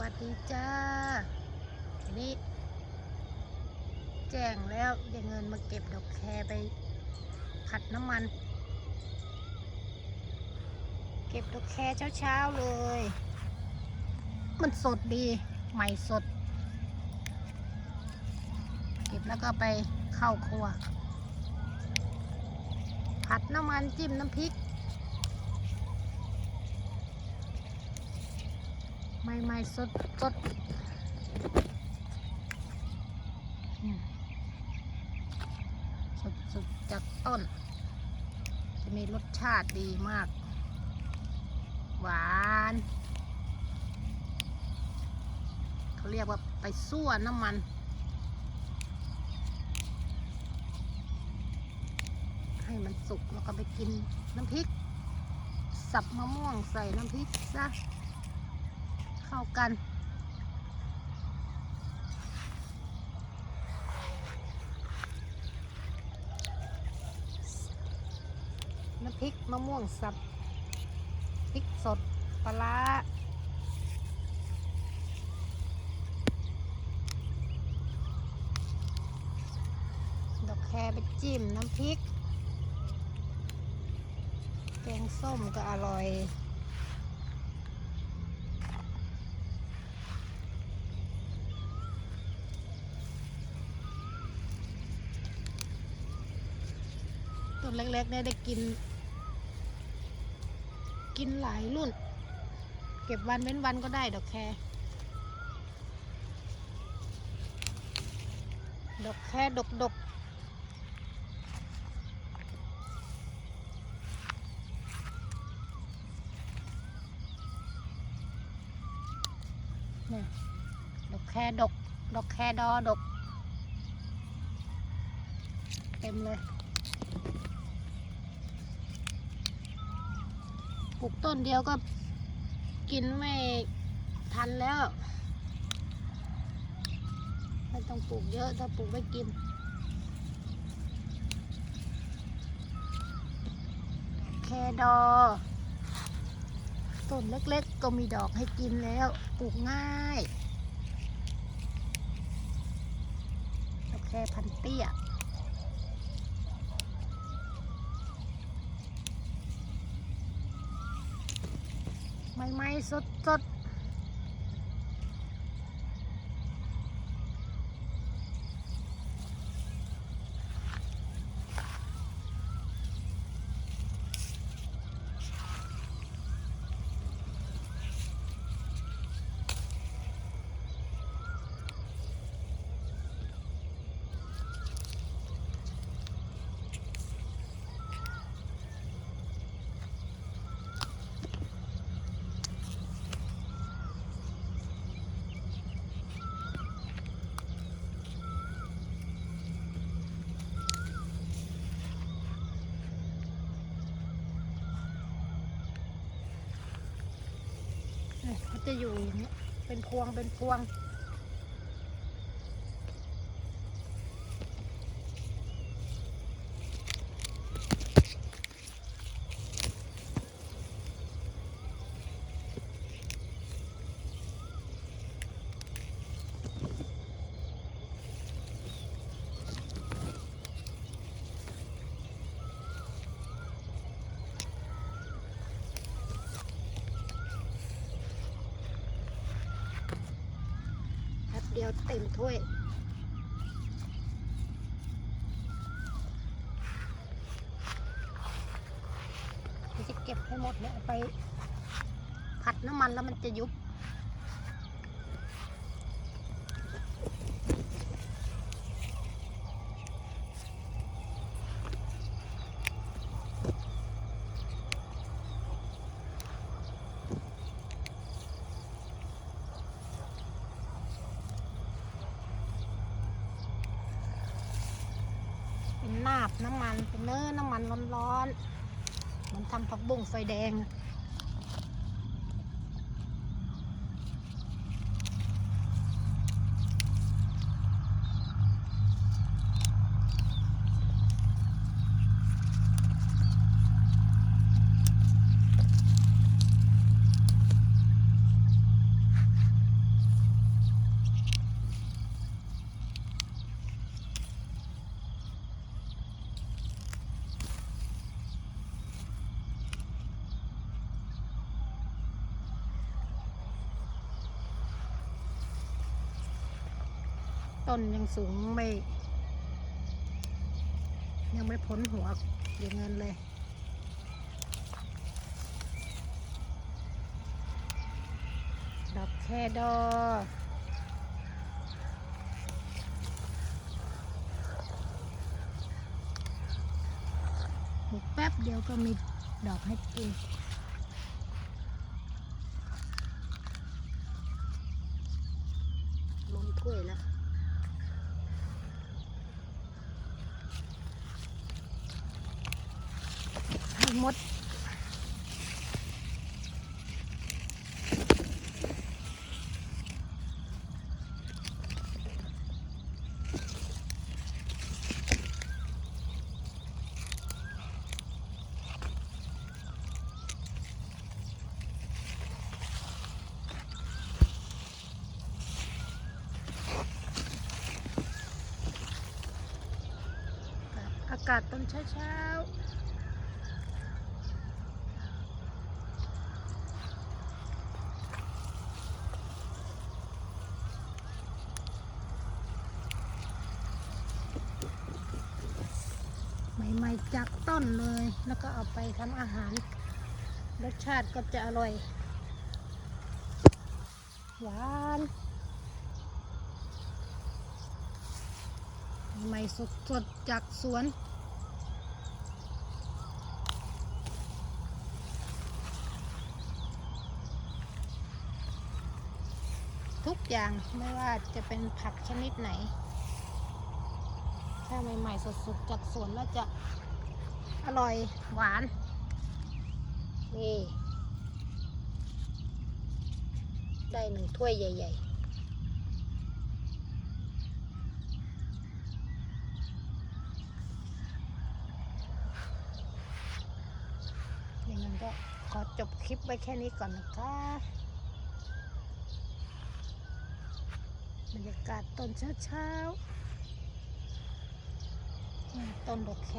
วัสดีจ้าทีนี้แจ้งแล้วได้เงินมาเก็บดอกแครไป ผัดน้ำมัน เก็บดอกแครเช้าๆเลย มันสดดีใหม่สด เก็บแล้วก็ไปเข้าครัว ผัดน้ำมันจิ้มน้ำพริก ใหม่ๆสดสดสดสดจากต้น จะมีรสชาติดีมาก หวานเขาเรียกว่าไปซั่วน้ำมันให้มันสุกแล้วก็ไปกินน้ำพริก สับมะม่วงใส่น้ำพริกซะ เข้ากัน น้ำพริกมะม่วงสับพริกสดปลาร้าดอกแครไปจิ้มน้ำพริก แกงส้มก็อร่อย เล็กๆเนี่ยได้กิน กินหลายรุ่น เก็บวันเว้นวันก็ได้ดอกแครดอกแครดกดกเนี่ยดอกแครดก ดอกแครดอดก เต็มเลย ปลูกต้นเดียวก็กินไม่ทันแล้ว ไม่ต้องปลูกเยอะถ้าปลูกไว้กิน แคดอต้นเล็กๆ ก็มีดอกให้กินแล้ว ปลูกง่าย แค่พันเตี้ย ใหม่ๆสดส เนี่ยเขาจะอยู่อย่างเงี้ยเป็นพวงเป็นพวง ดียวเต็มถ้วย จะเก็บให้หมดเนี่ยไป ผัดน้ำมันแล้วมันจะยุบ เป็นนาบน้ำมันเป็นเนื้อน้ำมันร้อนๆมันทำผักบุ้งไฟแดง ต้นยังสูงไม่ ยังไม่พ้นหัวอย่างเงินเลยดอกแคดอปลูกแป๊บเดียวก็มีดอกให้กิน ลงถ้วยแล้วให้ห มด อากาศตอนเช้าๆ ม่จากต้นเลย แล้วก็เอาไปทำอาหาร รสชาติก็จะอร่อย หวานใหม่สดสดจากสวน ทุกอย่างไม่ว่าจะเป็นผักชนิดไหน ถ้าใหม่ๆสดๆจากสวนแล้วจะอร่อยหวาน นี่ ได้หนึ่งถ้วยใหญ่ๆอย่างนั้นก็ขอจบคลิปไว้แค่นี้ก่อนนะคะบรรยากาศตอนเช้าๆ ต้นดอกแค